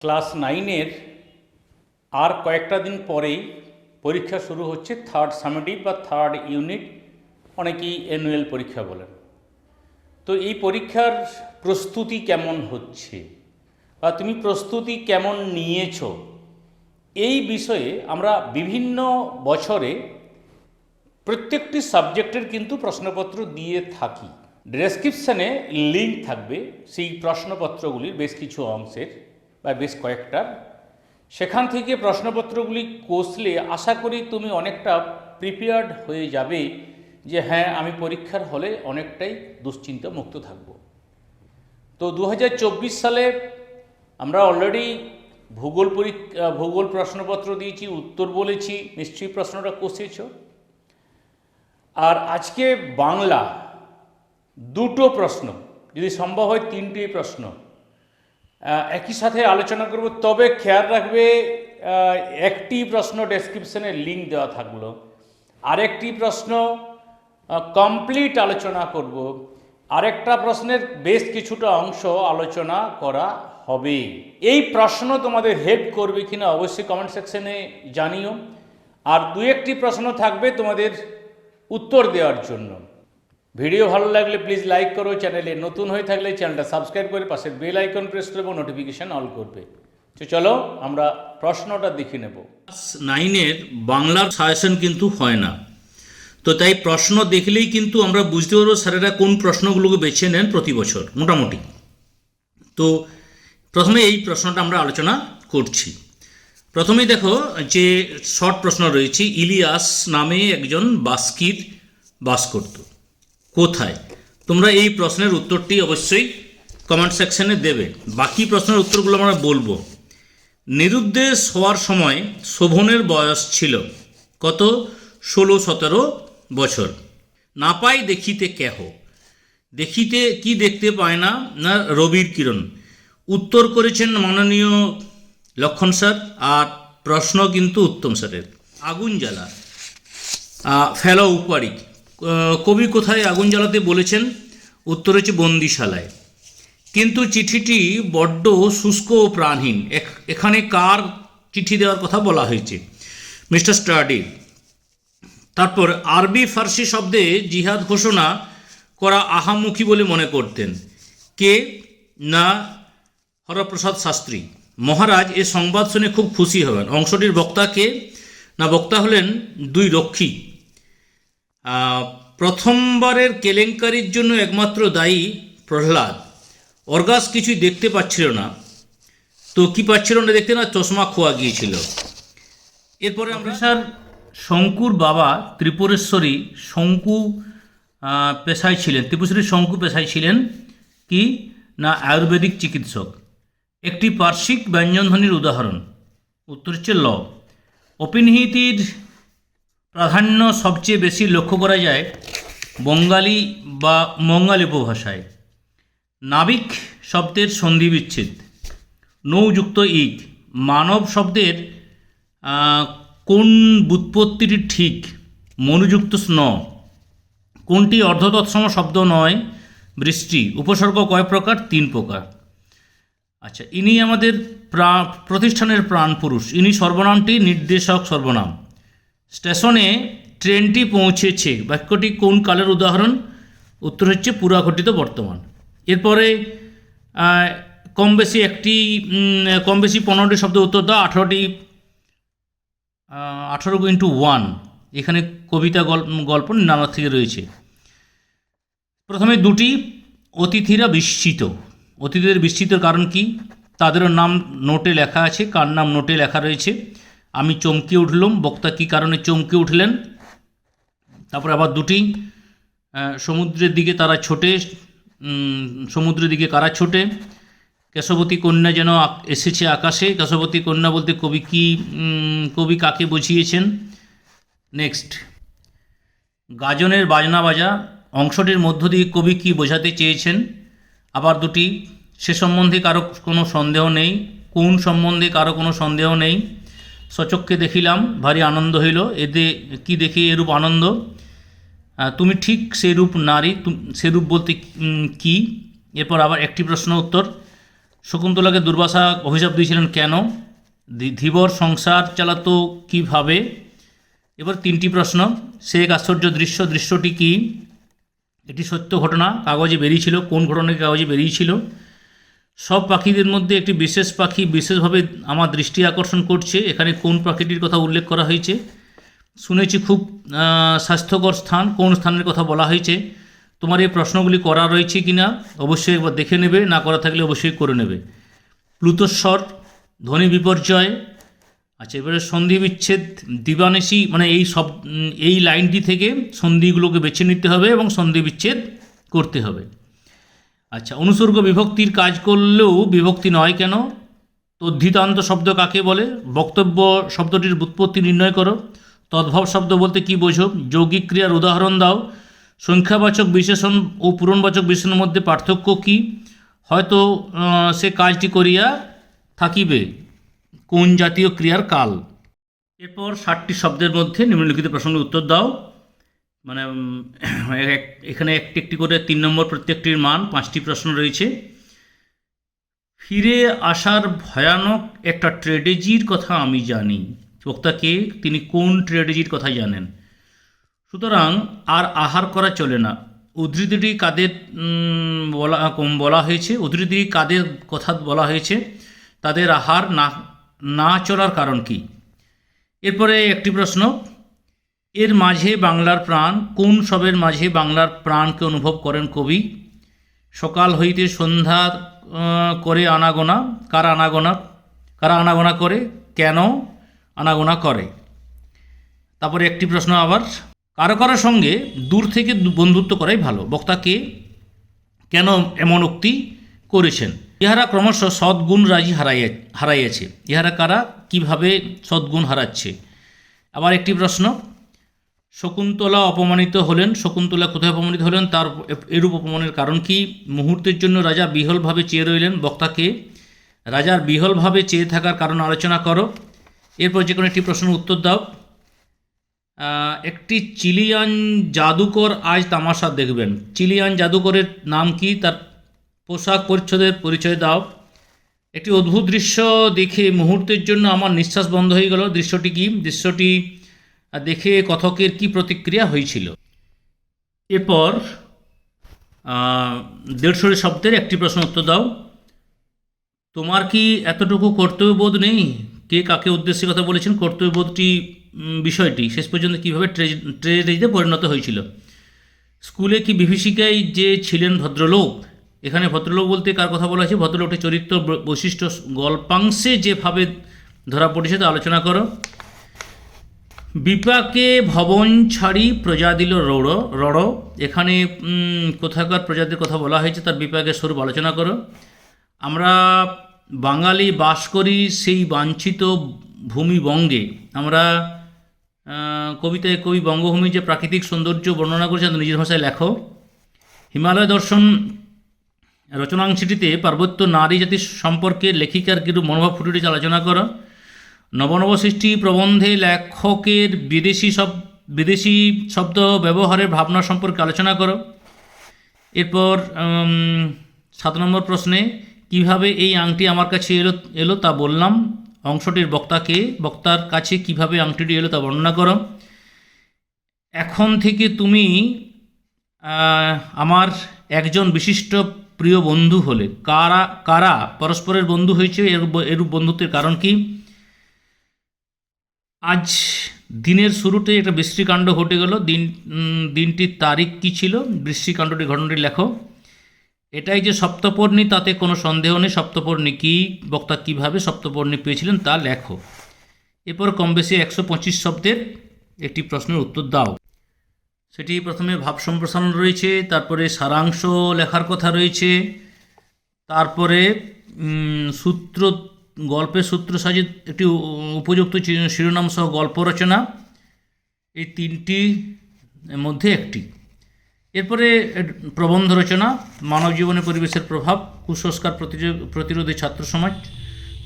Class নাইনের আর কয়েকটা দিন পরেই পরীক্ষা শুরু হচ্ছে থার্ড সামেটিভ বা থার্ড ইউনিট, অনেকেই অ্যানুয়াল পরীক্ষা বলেন। তো এই পরীক্ষার প্রস্তুতি কেমন হচ্ছে? বা তুমি প্রস্তুতি কেমন নিয়েছো? এই বিষয়ে আমরা বিভিন্ন বছরে প্রত্যেকটি সাবজেক্টের কিন্তু প্রশ্নপত্র দিয়ে থাকি। ডেসক্রিপশানে লিঙ্ক থাকবে, সেই প্রশ্নপত্রগুলির বেশ কিছু অংশের। বা বেশ কয়েকটার সেখান থেকে প্রশ্নপত্রগুলি কষলে আশা করি তুমি অনেকটা প্রিপেয়ার্ড হয়ে যাবে যে হ্যাঁ আমি পরীক্ষার হলে অনেকটাই দুশ্চিন্তা মুক্ত থাকব। তো দু হাজার চব্বিশ সালে আমরা অলরেডি ভূগোল পরীক্ষা, ভূগোল প্রশ্নপত্র দিয়েছি, উত্তর বলেছি, নিশ্চয়ই প্রশ্নটা কষেছ। আর আজকে বাংলা দুটো প্রশ্ন, যদি সম্ভব হয় তিনটি প্রশ্ন। একই সাথে আলোচনা করব। তবে খেয়াল রাখবে একটি প্রশ্ন ডেসক্রিপশনে লিঙ্ক দেওয়া থাকল। আরেকটি প্রশ্ন কমপ্লিট আলোচনা করব। আরেকটা প্রশ্নের বেশ কিছুটা অংশ আলোচনা করা হবে। এই প্রশ্ন তোমাদের হেল্প করবে কিনা অবশ্যই কমেন্ট সেকশনে জানিও। আর দু একটি প্রশ্ন থাকবে তোমাদের উত্তর দেওয়ার জন্য। ভিডিও ভালো লাগলে প্লিজ লাইক করো চ্যানেলে নতুন হয়ে থাকলে চ্যানেলটা সাবস্ক্রাইব করে পাশের বেল আইকন প্রেস করবে নোটিফিকেশান অল করবে। তো চলো, আমরা প্রশ্নটা দেখে নেব। ক্লাস নাইনের বাংলার সাজেশন কিন্তু হয় না। তো তাই প্রশ্ন দেখলেই কিন্তু আমরা বুঝতে পারব স্যারেরা কোন প্রশ্নগুলোকে বেছে নেন প্রতি বছর, মোটামুটি। তো প্রথমে এই প্রশ্নটা আমরা আলোচনা করছি। প্রথমেই দেখো যে শর্ট প্রশ্ন রয়েছে, ইলিয়াস নামে একজন বাস্কির বাস করত। কোথায়? তোমরা এই প্রশ্নের উত্তরটি অবশ্যই কমেন্ট সেকশনে দেবে। বাকি প্রশ্নের উত্তরগুলো আমরা বলব। নিরুদ্দেশ হওয়ার সময় শোভনের বয়স ছিল কত? ষোলো, সতেরো বছর। না পাই দেখিতে কেহ। দেখিতে কি দেখতে পায় না? না রবির কিরণ। উত্তর করেছেন মাননীয় লক্ষণ স্যার, আর প্রশ্ন কিন্তু উত্তম স্যারের। আগুন জ্বালা। ফেলো উপারিক। কবি কোথায় আগুন জ্বালাতে বলেছেন? উত্তর হচ্ছে বন্দিশালায়। কিন্তু চিঠিটি বড্ড শুষ্ক ও প্রাণহীন। এখানে কার চিঠি দেওয়ার কথা বলা হয়েছে? মিস্টার স্টাডি তারপর, আরবি ফার্সি শব্দে জিহাদ ঘোষণা করা আহামুখী বলে মনে করতেন। কে? না, হরপ্রসাদ শাস্ত্রী। মহারাজ এ সংবাদ শুনে খুব খুশি হবেন। অংশটির বক্তা কে? না, বক্তা হলেন দুই রক্ষী। প্রথমবারের কেলেঙ্কারির জন্য একমাত্র দায়ী প্রহ্লাদ। অর্গাস কিছুই দেখতে পাচ্ছিল না। তো কি পাচ্ছিল না দেখতে না, চশমা খোয়া গিয়েছিল। এরপরে আমরা স্যার, শঙ্কুর বাবা ত্রিপুরেশ্বরী শঙ্কু পেশায় ছিলেন। ত্রিপুরেশ্বরী শঙ্কু পেশায় ছিলেন কি না আয়ুর্বেদিক চিকিৎসক? একটি পার্শ্বিক ব্যঞ্জনধ্বনির উদাহরণ। উত্তর হচ্ছে ল। অপিনিহিতির প্রাধান্য সবচেয়ে বেশি লক্ষ্য করা যায় বঙ্গালী বা মঙ্গালী উপভাষায়। নাবিক শব্দের সন্ধি বিচ্ছেদ নৌযুক্ত ঈদ মানব শব্দের কোন বুৎপত্তিটি ঠিক, মনুযুক্ত স্ন, কোনটি অর্ধতৎসম শব্দ নয়, বৃষ্টি, উপসর্গ কয় প্রকার, তিন প্রকার। আচ্ছা ইনি আমাদের প্রা, প্রতিষ্ঠানের প্রাণপুরুষ, ইনি সর্বনামটি নির্দেশক সর্বনাম। স্টেশনে ট্রেনটি পৌঁছেছে। বাক্যটি কোন কালের উদাহরণ? উত্তর হচ্ছে পুরাঘটিত বর্তমান। এরপরে কম বেশি একটি কম বেশি পনেরোটি শব্দ উত্তর দাও, আঠারোটি আঠারো ইন্টু ওয়ান এখানে কবিতা গল্প গল্প নানা থেকে রয়েছে। প্রথমে দুটি অতিথিরা বিস্মিত। অতিথিদের বিস্মিতের কারণ কি? তাদেরও নাম, নোটে লেখা আছে। কার নাম, নোটে লেখা রয়েছে? আমি চমকে উঠলাম, বক্তা কী কারণে চমকে উঠলেন? তারপর আবার দুটি সমুদ্রের দিকে তারা ছোটে সমুদ্রের দিকে কারা ছোটে? কেশবতী কন্যা যেন এসেছে আকাশে। কেশবতী কন্যা বলতে কবি কি কবি কাকে বুঝিয়েছেন? নেক্সট গাজনের বাজনা বাজা, অংশটির মধ্য দিয়ে কবি কি বোঝাতে চেয়েছেন? আবার দুটি, সে সম্বন্ধে কারও কোনো সন্দেহ নেই, কোন সম্বন্ধে কারও কোনো সন্দেহ নেই? সচক্ষে দেখিলাম, ভারী আনন্দ হইল। এতে কি দেখি এরূপ আনন্দ? তুমি ঠিক সেরূপ নারী সেরূপ বলতে কি এরপর আবার একটি প্রশ্ন উত্তর। শকুন্তলাকে দুর্বাসা অভিশাপ দিয়েছিলেন কেন? ধীবর সংসার চালাতো কীভাবে? এবার তিনটি প্রশ্ন। সে এক আশ্চর্য দৃশ্য, দৃশ্যটি কি? এটি সত্য ঘটনা, কাগজে বেরিয়েছিল। কোন ঘটনাটি কাগজে বেরিয়েছিল? সব পাখিদের মধ্যে একটি বিশেষ পাখি বিশেষভাবে আমার দৃষ্টি আকর্ষণ করছে। এখানে কোন পাখিটির কথা উল্লেখ করা হয়েছে? শুনেছি খুব স্বাস্থ্যকর স্থান। কোন স্থানের কথা বলা হয়েছে? তোমার এই প্রশ্নগুলি করা রয়েছে কি না অবশ্যই একবার দেখে নেবে, না করা থাকলে অবশ্যই করে নেবে। প্লুতস্বর ধ্বনি বিপর্যয় আচ্ছা এবারে সন্ধি বিচ্ছেদ, দিবানেশি মানে এই সব এই লাইনটি থেকে সন্ধিগুলোকে বেছে নিতে হবে এবং সন্ধি বিচ্ছেদ করতে হবে। আচ্ছা অনুসর্গ বিভক্তির কাজ করলেও বিভক্তি নয় কেন? তদ্ধিতান্ত শব্দ কাকে বলে? বক্তব্য শব্দটির উৎপত্তি নির্ণয় করো। তদ্ভব শব্দ বলতে কি বোঝো? যৌগিক ক্রিয়ার উদাহরণ দাও। সংখ্যাবাচক বিশেষণ ও পূরণবাচক বিশেষণের মধ্যে পার্থক্য কি? হয়তো সে কাজটি করিয়া থাকিবে। কোন জাতীয় ক্রিয়ার কাল? এরপর ষাটটি শব্দের মধ্যে নিম্নলিখিত প্রসঙ্গের উত্তর দাও। মানে এখানে একটি একটি করে তিন নম্বর প্রত্যেকটির মান, পাঁচটি প্রশ্ন রয়েছে। ফিরে আসার ভয়ানক একটা ট্রেডেজির কথা আমি জানি। বক্তাকে তিনি কোন ট্রেডেজির কথা জানেন? সুতরাং আর আহার করা চলে না। উদ্ধৃতিটি কাদের বলা বলা হয়েছে? উদ্ধৃতি কাদের কথা বলা হয়েছে? তাদের আহার না না চলার কারণ কি? এরপরে একটি প্রশ্ন। এর মাঝে বাংলার প্রাণ, কোন সবের মাঝে বাংলার প্রাণকে অনুভব করেন কবি? সকাল হইতে সন্ধ্যা করে আনাগোনা। কারা আনাগোনা? কারা আনাগোনা করে? কেন আনাগোনা করে? তারপরে একটি প্রশ্ন আবার। কারও কারও সঙ্গে দূর থেকে বন্ধুত্ব করাই ভালো। বক্তাকে কেন এমন উক্তি করেছেন? ইহারা ক্রমশ সদ্গুণ রাজি হারাইয়া, হারাইয়াছে। ইহারা কারা? কীভাবে সদ্গুণ হারাচ্ছে? আবার একটি প্রশ্ন। শকুন্তলা অপমানিত হলেন, শকুন্তলা কোথায় অপমানিত হলেন, তার এরূপ অপমানের কারণ কি? মুহূর্তের জন্য রাজা বিহলভাবে চেয়ে রইলেন বক্তাকে। রাজার বিহলভাবে চেয়ে থাকার কারণ আলোচনা করো। এরপর যে কোনো একটি প্রশ্নের উত্তর দাও। একটি চিলিয়ান জাদুকর আজ তামাশা দেখবেন। চিলিয়ান জাদুকরের নাম কি? তার পোশাক পরিচ্ছদের পরিচয় দাও। একটি অদ্ভুত দৃশ্য দেখে মুহূর্তের জন্য আমার নিঃশ্বাস বন্ধ হয়ে গেল। দৃশ্যটি কি? দৃশ্যটি দেখে কথকের কি প্রতিক্রিয়া হয়েছিল। এরপর আহ, দেড়শোটি শব্দের একটি প্রশ্ন উত্তর দাও। তোমার কি এতটুকু কর্তব্যবোধ নেই? কে কাকে উদ্দেশ্যে কথা বলেছেন? কর্তব্যবোধটি বিষয়টি শেষ পর্যন্ত কীভাবে ট্রেজেডিতে পরিণত হয়েছিল? স্কুলে কি বিভীষিকায় যে ছিলেন ভদ্রলোক? এখানে ভদ্রলোক বলতে কার কথা বলা হয়েছে? ভদ্রলোকটি চরিত্র বৈশিষ্ট্য গল্পাংশে যেভাবে ধরা পড়েছে তা আলোচনা করো। বিপাকে ভবন ছাড়ি প্রজা দিল রড় রড়। এখানে কোথাকার প্রজাতির কথা বলা হয়েছে, তার বিপাকের স্বরূপ আলোচনা করো। আমরা বাঙালি বাস করি সেই বাঞ্ছিত ভূমিবঙ্গে আমরা কবিতায় কবি বঙ্গভূমি যে প্রাকৃতিক সৌন্দর্য বর্ণনা করেছেন নিজের ভাষায় লেখো। হিমালয় দর্শন রচনাংশটিতে পার্বত্য নারী জাতির সম্পর্কে লেখিকার কিছু মনোভাব ফুটে আলোচনা করো। নবনব সৃষ্টি প্রবন্ধে লেখকের বিদেশি সব বিদেশি শব্দ ব্যবহারের ভাবনা সম্পর্কে আলোচনা করো। এরপর সাত নম্বর প্রশ্নে, কীভাবে এই আংটি আমার কাছে এলো এলো তা বললাম। অংশটির বক্তাকে, বক্তার কাছে কীভাবে আংটিটি এলো তা বর্ণনা করো। এখন থেকে তুমি আমার একজন বিশিষ্ট প্রিয় বন্ধু হলে। কারা কারা পরস্পরের বন্ধু হয়েছে, এর এরূপ বন্ধুত্বের কারণ কি? আজ দিনের শুরুতে একটা বৃষ্টিকাণ্ড ঘটে গেল। দিন দিনটির তারিখ কী ছিল? বৃষ্টিকাণ্ডটি ঘটনাটি লেখো। এটাই যে সপ্তপর্ণী, তাতে কোনো সন্দেহ নেই। সপ্তপর্ণী কী, বক্তা কীভাবে সপ্তপর্ণী পেয়েছিলেন তা লেখো। এরপর কম বেশি একশো পঁচিশ শব্দের একটি প্রশ্নের উত্তর দাও। সেটি প্রথমে ভাব সম্প্রসারণ রয়েছে, তারপরে সারাংশ লেখার কথা রয়েছে, তারপরে সূত্র গল্পের সূত্র সাজিয়ে একটি উপযুক্ত শিরোনাম সহ গল্প রচনা। এই তিনটি মধ্যে একটি। এরপরে প্রবন্ধ রচনা, মানব জীবনে পরিবেশের প্রভাব, কুসংস্কার প্রতিরো- প্রতিরোধী ছাত্র সমাজ,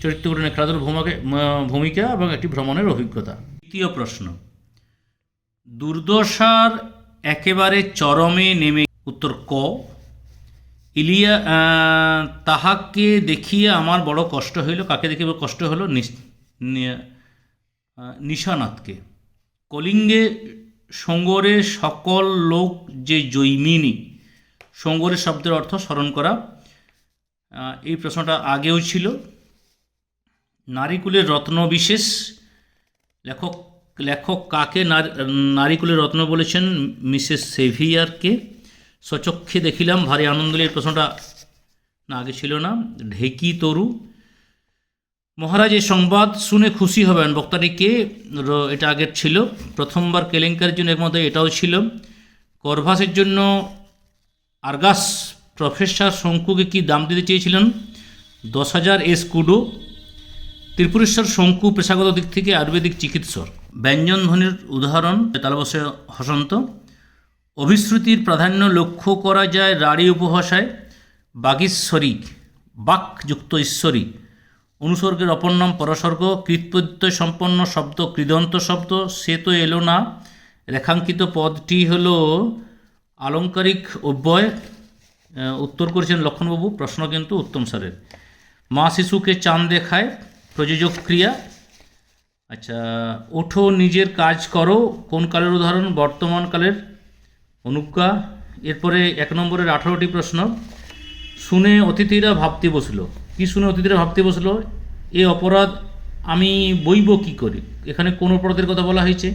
চরিত্র গঠনে খেলাধুলার ভূমিকা ভূমিকা এবং একটি ভ্রমণের অভিজ্ঞতা। তৃতীয় প্রশ্ন, দুর্দশার একেবারে চরমে নেমে, উত্তর ক? ইলিয়া তাহাকে দেখিয়ে আমার বড় কষ্ট হইল। কাকে বড় কষ্ট হলো নিশানাথকে। কলিঙ্গে সঙ্গরে সকল লোক যে জৈমিনী সঙ্গরের শব্দের অর্থ স্মরণ করা। এই প্রশ্নটা আগেও ছিল। নারীকুলের রত্ন বিশেষ। লেখক লেখক কাকে নার- নারীকুলের রত্ন বলেছেন? মিসেস সেভিয়ারকে। সচক্ষে দেখিলাম, ভারী আনন্দ এই প্রশ্নটা না, আগে ছিল না। ঢেকি তরু মহারাজ এই সংবাদ শুনে খুশি হবেন। বক্তাটি কে? র- এটা আগের ছিল। প্রথমবার কেলেঙ্কারির জন্য একমত এটাও ছিল। করভাসের জন্য আর্গাস প্রফেসর শঙ্কুকে কি দাম দিতে চেয়েছিলেন? দশ হাজার এস কুডো, ত্রিপুরেশ্বর শঙ্কু পেশাগত দিক থেকে আয়ুর্বেদিক চিকিৎসক। ব্যঞ্জন ধ্বনির উদাহরণ তালবসে হসন্ত। অভিশ্রুতির প্রাধান্য লক্ষ্য করা যায় রাঢ়ী উপভাষায়। বাগীশ্বরী বাকযুক্ত ঈশ্বরী। অনুসর্গের অপর নাম পরসর্গ কৃতপ্রত্যয় সম্পন্ন শব্দ, কৃদন্ত শব্দ, সে তো এলো না। রেখাঙ্কিত পদটি হল আলংকারিক অব্যয়। উত্তর করেছেন লক্ষণবাবু, প্রশ্ন কিন্তু উত্তম স্যারের। মা শিশুকে চাঁদ দেখায়, প্রযোজক ক্রিয়া। আচ্ছা ওঠো, নিজের কাজ করো। কোন কালের উদাহরণ? বর্তমান কালের অনুজ্ঞা এরপরে এক নম্বরের আঠারোটি প্রশ্ন। শুনে অতিথিরা ভাবতে বসল। কি শুনে অতিথিরা ভাবতে বসল? এ অপরাধ আমি বইব কি করি? এখানে কোন অপরাধের কথা বলা হয়েছে?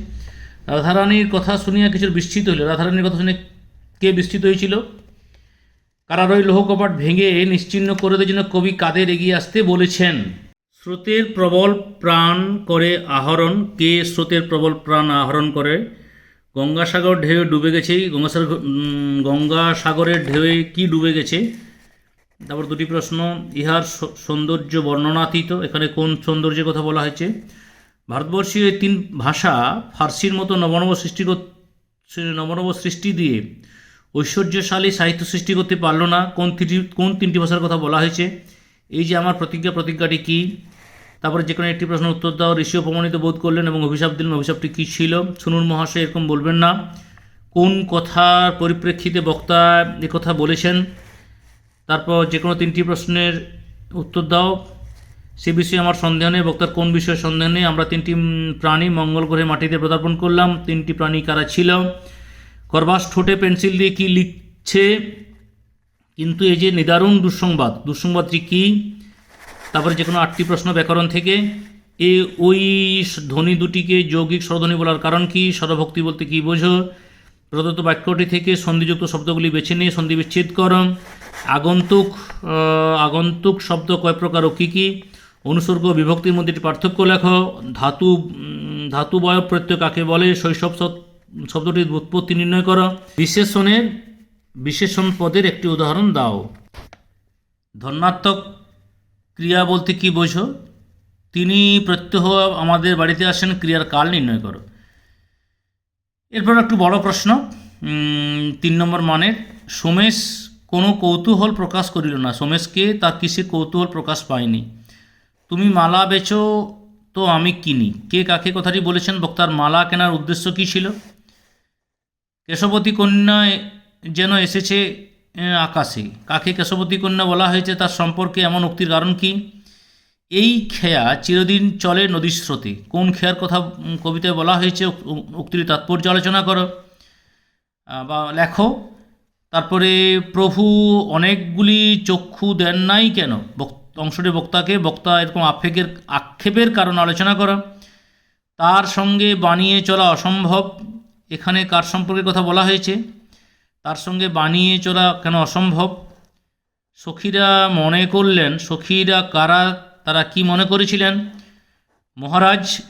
রাধারানীর কথা শুনিয়া কিছু বিস্মিত হইল। রাধারানীর কথা শুনে কে বিস্মিত হয়েছিল? কারারই লৌহ কপাট ভেঙে নিশ্চিহ্ন করে দেওয়ার জন্য কবি কাদের এগিয়ে আসতে বলেছেন? স্রোতের প্রবল প্রাণ করে আহরণ। কে স্রোতের প্রবল প্রাণ আহরণ করে? গঙ্গাসাগর ঢেউ ডুবে গেছে। গঙ্গাসাগর গঙ্গাসাগরের ঢেউয়ে কি ডুবে গেছে? তারপর দুটি প্রশ্ন। ইহার সৌন্দর্য বর্ণনাতীত। এখানে কোন সৌন্দর্যের কথা বলা হয়েছে? ভারতবর্ষীয় এই তিন ভাষা ফার্সির মতো নবনব সৃষ্টি নবনব সৃষ্টি দিয়ে ঐশ্বর্যশালী সাহিত্য সৃষ্টি করতে পারল না। কোন তিনটি কোন তিনটি ভাষার কথা বলা হয়েছে? এই যে আমার প্রতিজ্ঞা প্রতিজ্ঞাটি কী? তারপরে যে কোনো একটি প্রশ্নের উত্তর দাও। ঋষি অপমানিত বোধ করলেন এবং অভিশাপ দিলেন। অভিশাপটি কী ছিল? শুনুন মহাশয়, এরকম বলবেন না। কোন কথার পরিপ্রেক্ষিতে বক্তা কথা বলেছেন? তারপর যে কোনো তিনটি প্রশ্নের উত্তর দাও। সে বিষয়ে আমার সন্দেহ নেই। বক্তার কোন বিষয়ে সন্দেহ নেই? আমরা তিনটি প্রাণী মঙ্গল গ্রহে মাটিতে পদার্পণ করলাম। তিনটি প্রাণী কারা ছিল? করবাস ঠোঁটে পেন্সিল দিয়ে কি লিখছে? কিন্তু এই যে নিদারুণ দুঃসংবাদ, দুঃসংবাদটি কী? তারপরে যে কোনো আটটি প্রশ্ন ব্যাকরণ থেকে, এ ওই ধ্বনি দুটিকে যৌগিক স্বরধ্বনি বলার কারণ কি, স্বরভক্তি বলতে কি বোঝো? প্রদত্ত বাক্যটি থেকে সন্ধিযুক্ত শব্দগুলি বেছে নিয়ে সন্ধি বিচ্ছেদ করো। আগন্তুক আগন্তুক শব্দ কয় প্রকার ও কী কী? অনুসর্গ বিভক্তির মধ্যে একটি পার্থক্য লেখো। ধাতু ধাতু বয় প্রত্যয় কাকে বলে? শৈশব শব- শব্দটির উৎপত্তি নির্ণয় করো। বিশেষণের, বিশেষণ পদের একটি উদাহরণ দাও। ধন্যাত্মক ক্রিয়া বলতে কি বোঝো? তিনি প্রত্যহ আমাদের বাড়িতে আসেন, ক্রিয়ার কাল নির্ণয় করো। এরপর একটু বড় প্রশ্ন। তিন নম্বর মানের, সোমেশ কোনো কৌতূহল প্রকাশ করিল না। সোমেশকে তার কিসের কৌতূহল প্রকাশ পায়নি? তুমি মালা বেচো তো আমি কিনি। কে কাকে কথাটি বলেছেন? বক্তার মালা কেনার উদ্দেশ্য কী ছিল? কেশবতী কন্যা এ- যেন এসেছে আকাশে। কাকে কেশবতী কন্যা বলা হয়েছে তার সম্পর্কে এমন উক্তির কারণ কি? এই খেয়া চিরদিন চলে নদীর স্রোতে। কোন খেয়ার কথা কবিতায় বলা হয়েছে? উক্তির তাৎপর্য আলোচনা করো। বা লেখো, তারপরে প্রভু অনেকগুলি চক্ষু দেন নাই কেন? অংশটি বক্তাকে, বক্তা এরকম আক্ষেপের আক্ষেপের কারণ আলোচনা করো। তার সঙ্গে বানিয়ে চলা অসম্ভব। এখানে কার সম্পর্কের কথা বলা হয়েছে? তার সঙ্গে বানিয়ে চলা কেন অসম্ভব? সখীরা মনে করলেন, সখীরা কারা, তারা কি মনে করেছিলেন? মহারাজ,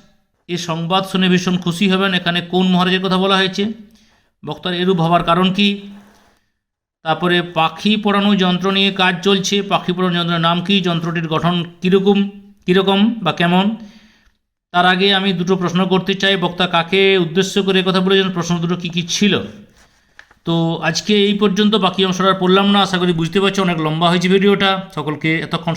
এ সংবাদ শুনে ভীষণ খুশি হবেন। এখানে কোন মহারাজের কথা বলা হয়েছে? বক্তার এরূপ হবার কারণ কি? তারপরে পাখি পড়ানো যন্ত্র নিয়ে কাজ চলছে। পাখি পড়ানো যন্ত্রের নাম কি? যন্ত্রটির গঠন কীরকম কীরকম বা কেমন? তার আগে আমি দুটো প্রশ্ন করতে চাই। বক্তা কাকে উদ্দেশ্য করে কথা বলেছেন? প্রশ্ন দুটো কী কী ছিল? তো আজকে এই পর্যন্ত বাকি অংশটা পড়লাম না। আশা করি বুঝতে পারছি, অনেক লম্বা হয়েছে ভিডিওটা। সকলকে এতক্ষণ